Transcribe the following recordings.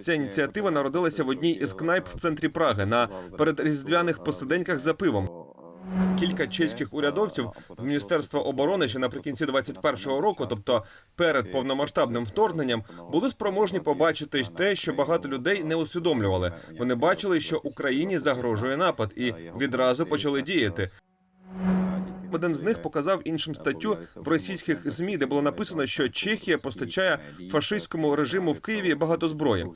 Ця ініціатива народилася в одній із кнайп в центрі Праги на передріздвяних посиденьках за пивом. Кілька чеських урядовців в Міністерства оборони ще наприкінці 21-го року, тобто перед повномасштабним вторгненням, були спроможні побачити те, що багато людей не усвідомлювали. Вони бачили, що Україні загрожує напад, і відразу почали діяти. Один з них показав іншим статтю в російських змі, де було написано, що Чехія постачає фашистському режиму в Києві багато зброї.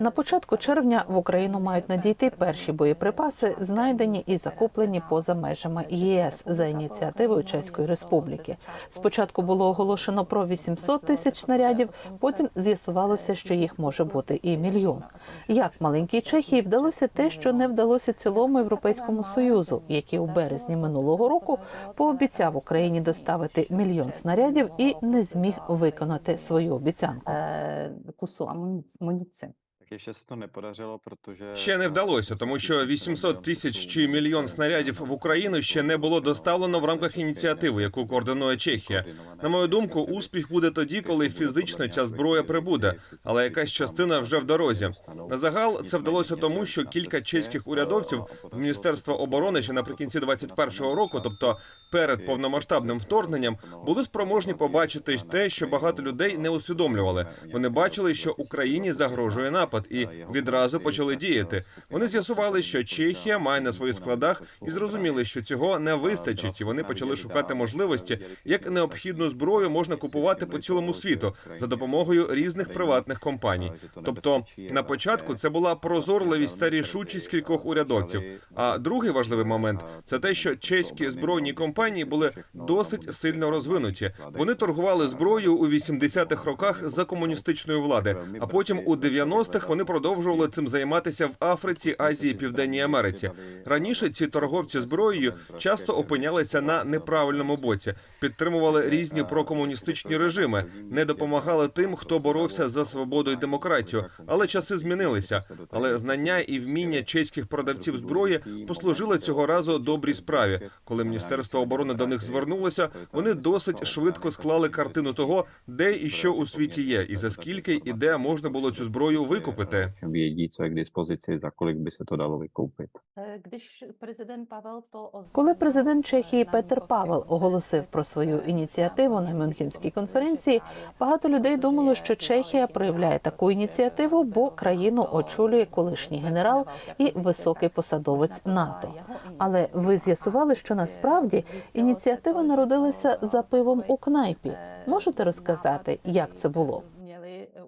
На початку червня в Україну мають надійти перші боєприпаси, знайдені і закуплені поза межами ЄС за ініціативою Чеської Республіки. Спочатку було оголошено про 800 тисяч снарядів, потім з'ясувалося, що їх може бути і мільйон. Як маленькій Чехії вдалося те, що не вдалося цілому європейському союзу, який у березні минулого року пообіцяв Україні доставити мільйон снарядів і не зміг виконати свою обіцянку. е, кусу амуні- амуніції. Се то не поdařilo, protože... Ще не вдалося, тому що 800 тисяч чи мільйон снарядів в Україну ще не було доставлено в рамках ініціативи, яку координує Чехія. На мою думку, успіх буде тоді, коли фізично ця зброя прибуде, але якась частина вже в дорозі. На загал це вдалося тому, що кілька чеських урядовців в Міністерства оборони ще наприкінці 21-го року, тобто перед повномасштабним вторгненням, були спроможні побачити те, що багато людей не усвідомлювали. Вони бачили, що Україні загрожує напад, і відразу почали діяти. Вони з'ясували, що Чехія має на своїх складах, і зрозуміли, що цього не вистачить, і вони почали шукати можливості, як необхідну зброю можна купувати по цілому світу за допомогою різних приватних компаній. Тобто, на початку це була прозорливість та рішучість кількох урядовців. А другий важливий момент це те, що чеські збройні компанії були досить сильно розвинуті. Вони торгували зброєю у 80-х роках за комуністичної влади, а потім у 90-х вони продовжували цим займатися в Африці, Азії, Південній Америці. Раніше ці торговці зброєю часто опинялися на неправильному боці, підтримували різні прокомуністичні режими, не допомагали тим, хто боровся за свободу і демократію. Але часи змінилися. Але знання і вміння чеських продавців зброї послужили цього разу добрій справі. Коли міністерство оборони до них звернулося, вони досить швидко склали картину того, де і що у світі є, і за скільки і де можна було цю зброю викупити. Vědí, co je k dispozici, za kolik by se to dalo vykoupit. Е, Když президент Павел то оз- Коли президент Чехії Петер Павел оголосив про свою ініціативу на Мюнхенській конференції, багато людей думало, що Чехія проявляє таку ініціативу, бо країну очолює колишній генерал і високий посадовець НАТО. Але ви з'ясували, що насправді ініціатива народилася за пивом у кнайпі. Можете розказати, як це було? Měli е,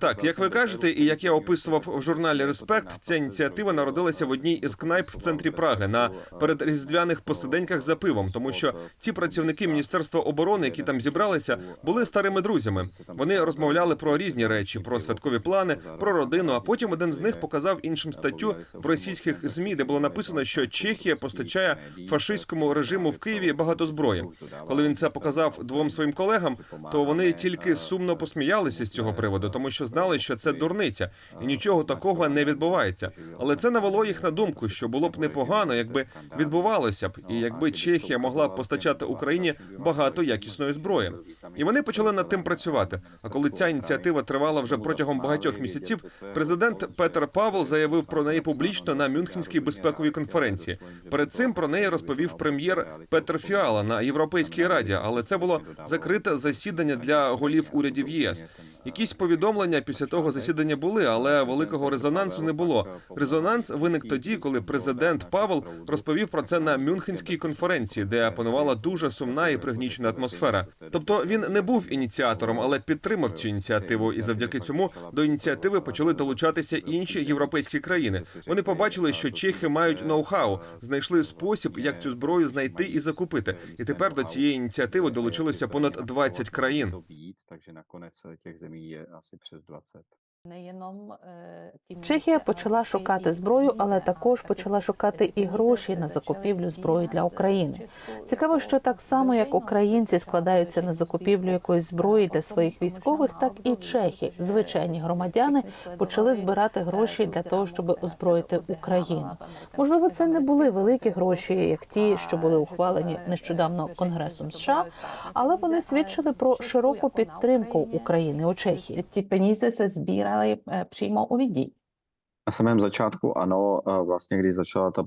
Так, як ви кажете, і як я описував в журналі Респект, ця ініціатива народилася в одній із кнайп в центрі Праги на передріздвяних посиденьках за пивом, тому що ті працівники міністерства оборони, які там зібралися, були старими друзями. Вони розмовляли про різні речі, про святкові плани, про родину. А потім один з них показав іншим статтю в російських змі, де було написано, що Чехія постачає фашистському режиму в Києві багато зброї. Коли він це показав двом своїм колегам, то вони тільки сумно посміялися з цього приводу, тому що знали, що це дурниця, і нічого такого не відбувається. Але це навело їх на думку, що було б непогано, якби відбувалося б, і якби Чехія могла б постачати Україні багато якісної зброї. І вони почали над тим працювати. А коли ця ініціатива тривала вже протягом багатьох місяців, президент Петер Павел заявив про неї публічно на Мюнхенській безпековій конференції. Перед цим про неї розповів прем'єр Петр Фіала на Європейській раді, але це було закрите засідання для голів урядів ЄС. something. Якісь повідомлення після того засідання були, але великого резонансу не було. Резонанс виник тоді, коли президент Павел розповів про це на Мюнхенській конференції, де панувала дуже сумна і пригнічена атмосфера. Тобто він не був ініціатором, але підтримав цю ініціативу, і завдяки цьому до ініціативи почали долучатися інші європейські країни. Вони побачили, що чехи мають ноу-хау, знайшли спосіб, як цю зброю знайти і закупити. І тепер до цієї ініціативи долучилося понад 20 країн. zemí je asi přes 20. Е, Чехія почала шукати зброю, але також почала шукати і гроші на закупівлю зброї для України. Цікаво, що так само як українці складаються на закупівлю якоїсь зброї для своїх військових, так і чехи, звичайні громадяни, почали збирати гроші для того, щоб озброїти Україну. Можливо, це не були великі гроші, як ті, що були ухвалені нещодавно Конгресом США, але вони свідчили про широку підтримку України у Чехії. Ті peníze se sbírali е, přímo u lidí. Na samém začátku ano, eh, vlastně když začala ta.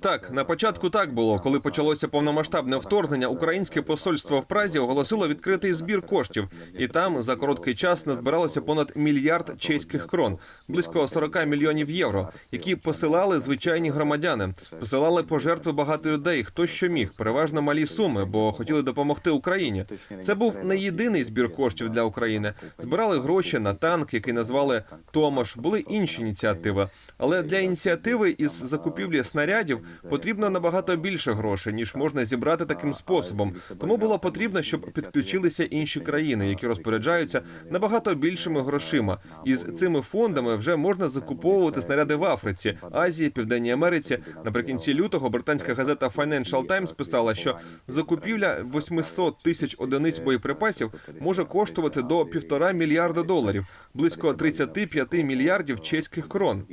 Так, на початку так було. Коли почалося повномасштабне вторгнення, українське посольство в Празі оголосило відкритий збір коштів, і там за короткий час назбиралося понад мільярд чеських крон, близько 40 мільйонів євро, які посилали звичайні громадяни, посилали пожертви багато людей, хто що міг, переважно малі суми, бо хотіли допомогти Україні. Це був не єдиний збір коштів для України. Збирали гроші на танк, який назвали Томаш. Були інші ініціативи. Але для ініціативи із закупівлі снарядів потрібно набагато більше грошей, ніж можна зібрати таким способом. Тому було потрібно, щоб підключилися інші країни, які розпоряджаються набагато більшими грошима. І з цими фондами вже можна закуповувати снаряди в Африці, Азії, Південній Америці. Наприкінці лютого британська газета Financial Times писала, що закупівля 800 тисяч одиниць боєприпасів може коштувати до півтора мільярда доларів, близько 35 мільярдів чеських крон.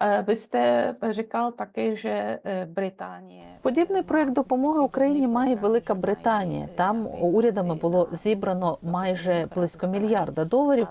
Е, Ви сте říkal таки, що е, Британія Подібний проект допомоги Україні має Велика Британія. Там урядами було зібрано майже близько мільярда доларів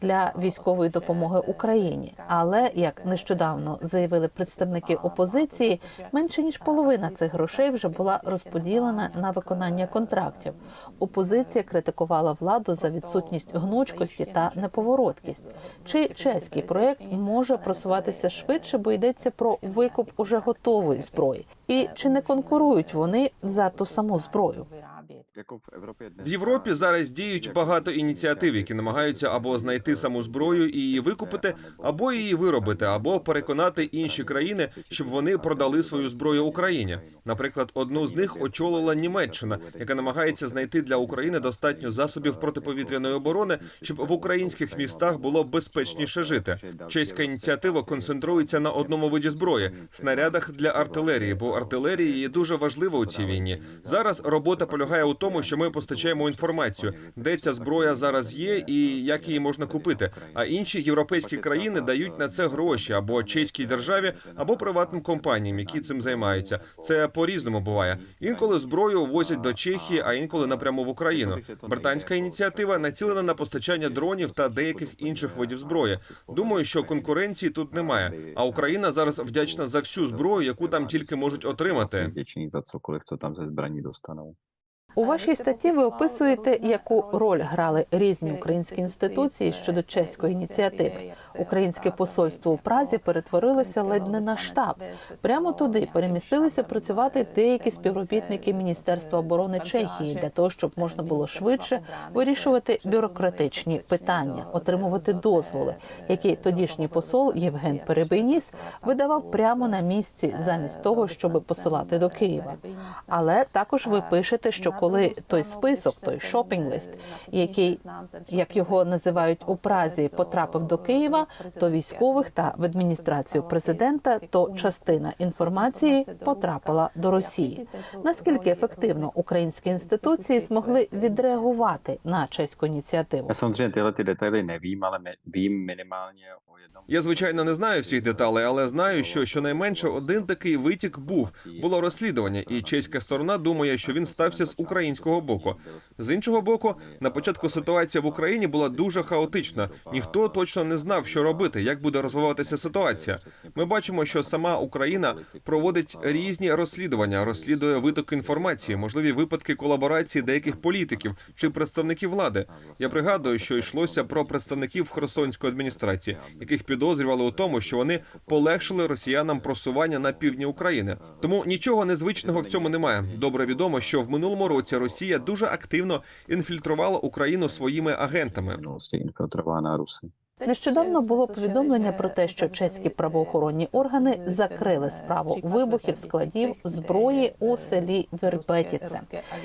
для військової допомоги Україні. Але як нещодавно заявили представники опозиції, менше ніж половина цих грошей вже була розподілена на виконання контрактів. Опозиція критикувала владу за відсутність гнучкості та неповороткість. Чи чеський проект може просуватися швидше, бо йдеться про викуп уже готової зброї? І чи не конкурують вони за ту саму зброю? В Європі зараз діють багато ініціатив, які намагаються або знайти саму зброю і її викупити, або її виробити, або переконати інші країни, щоб вони продали свою зброю Україні. Наприклад, одну з них очолила Німеччина, яка намагається знайти для України достатньо засобів протиповітряної оборони, щоб в українських містах було безпечніше жити. Чеська ініціатива концентрується на одному виді зброї снарядах для артилерії, бо артилерія є дуже важлива у цій війні. Зараз робота полягає у тому, що ми постачаємо інформацію, де ця зброя зараз є і як її можна купити. А інші європейські країни дають на це гроші або чеській державі, або приватним компаніям, які цим займаються. Це по різному буває. Інколи зброю возять до Чехії, а інколи напряму в Україну. Британська ініціатива націлена на постачання дронів та деяких інших видів зброї. Думаю, що конкуренції тут немає. А Україна зараз вдячна за всю зброю, яку там тільки можуть отримати. Vděční za cokoliv, co tam ze zbraní dostanou. У вашій статті ви описуєте, яку роль грали різні українські інституції щодо чеської ініціативи. Українське посольство у Празі перетворилося ледь не на штаб. Прямо туди перемістилися працювати деякі співробітники Міністерства оборони Чехії для того, щоб можна було швидше вирішувати бюрократичні питання, отримувати дозволи, які тодішній посол Євген Перебийніс видавав прямо на місці, замість того, щоб посилати до Києва. Але також ви пишете, що коли той список, той шопінг-лист, який як його називають у Празі, потрапив до Києва, то військових та в адміністрацію президента, то частина інформації потрапила до Росії. Наскільки ефективно українські інституції змогли відреагувати на чеську ініціативу? Я звичайно не знаю всіх деталей, але знаю, що щонайменше один такий витік був. Було розслідування, і чеська сторона думає, що він стався з українського боку. З іншого боку, на початку ситуація в Україні була дуже хаотична. Ніхто точно не знав, що робити, як буде розвиватися ситуація. Ми бачимо, що сама Україна проводить різні розслідування, розслідує виток інформації, можливі випадки колаборації деяких політиків чи представників влади. Я пригадую, що йшлося про представників Херсонської адміністрації, яких підозрювали у тому, що вони полегшили росіянам просування на півдні України. Тому нічого незвичного в цьому немає. Добре відомо, що в минулому році Росія дуже активно інфільтрувала Україну своїми агентами. Нещодавно було повідомлення про те, що чеські правоохоронні органи закрили справу вибухів складів зброї у селі Вербетіце,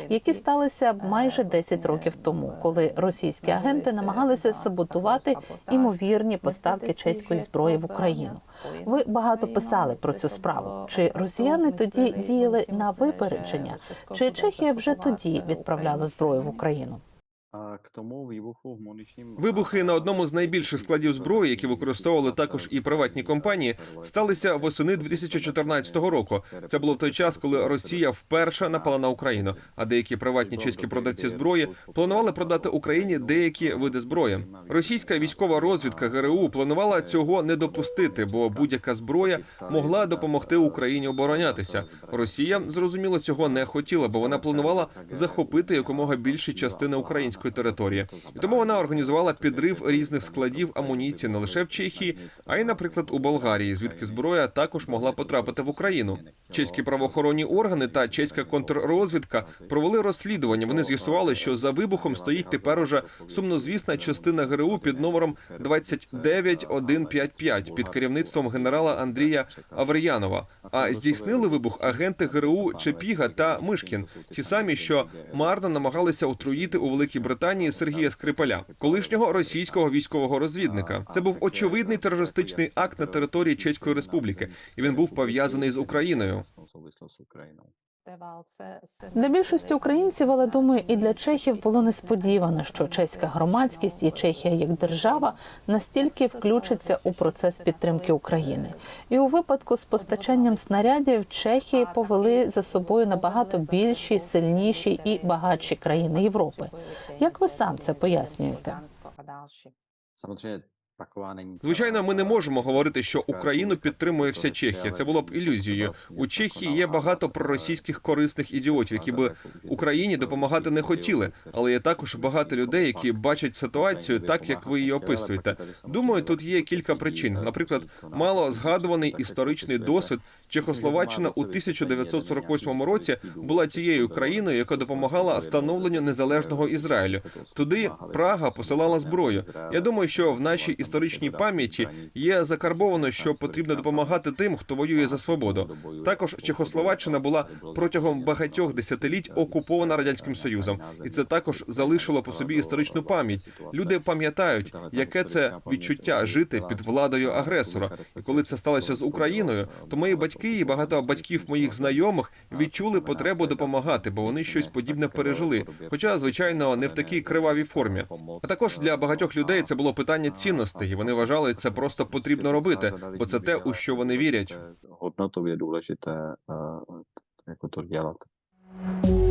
які сталися майже 10 років тому, коли російські агенти намагалися саботувати імовірні поставки чеської зброї в Україну. Ви багато писали про цю справу. Чи росіяни тоді діяли на випередження, чи Чехія вже тоді відправляла зброю в Україну? Вибухи на одному з найбільших складів зброї, які використовували також і приватні компанії, сталися восени 2014 року. Це було в той час, коли Росія вперше напала на Україну. А деякі приватні чеські продавці зброї планували продати Україні деякі види зброї. Російська військова розвідка ГРУ планувала цього не допустити, бо будь-яка зброя могла допомогти Україні оборонятися. Росія зрозуміло цього не хотіла, бо вона планувала захопити якомога більші частини української території. І тому вона організувала підрив різних складів амуніції не лише в Чехії, а й, наприклад, у Болгарії, звідки зброя також могла потрапити в Україну. Чеські правоохоронні органи та чеська контррозвідка провели розслідування. Вони з'ясували, що за вибухом стоїть тепер уже сумнозвісна частина ГРУ під номером 29155 під керівництвом генерала Андрія Авріянова. А здійснили вибух агенти ГРУ Чепіга та Мишкін, ті самі, що марно намагалися отруїти у Великій Британії Сергія Скрипаля, колишнього російського військового розвідника. Це був очевидний терористичний акт на території Чеської Республіки, і він був пов'язаний з Україною. Для більшості українців, але думаю, і для чехів було несподівано, що чеська громадськість і Чехія як держава настільки включиться у процес підтримки України. І у випадку з постачанням снарядів Чехії повели за собою набагато більші, сильніші і багатші країни Європи. Як ви сам це пояснюєте? Звичайно, ми не можемо говорити, що Україну підтримує вся Чехія. Це було б ілюзією. У Чехії є багато проросійських корисних ідіотів, які би Україні допомагати не хотіли. Але є також багато людей, які бачать ситуацію так, як ви її описуєте. Думаю, тут є кілька причин. Наприклад, мало згадуваний історичний досвід. Чехословаччина у 1948 році була тією країною, яка допомагала становленню незалежного Ізраїлю. Туди Прага посилала зброю. Я думаю, що в нашій історичній пам'яті є закарбовано, що потрібно допомагати тим, хто воює за свободу. Також Чехословаччина була протягом багатьох десятиліть окупована радянським союзом, і це також залишило по собі історичну пам'ять. Люди пам'ятають, яке це відчуття жити під владою агресора. І коли це сталося з Україною, то мої батьки і багато батьків моїх знайомих відчули потребу допомагати, бо вони щось подібне пережили. Хоча, звичайно, не в такій кривавій формі. А також для багатьох людей це було питання цінностей, і вони вважали, це просто потрібно робити, бо це те, у що вони вірять. Одна то є дуже jako to dělat.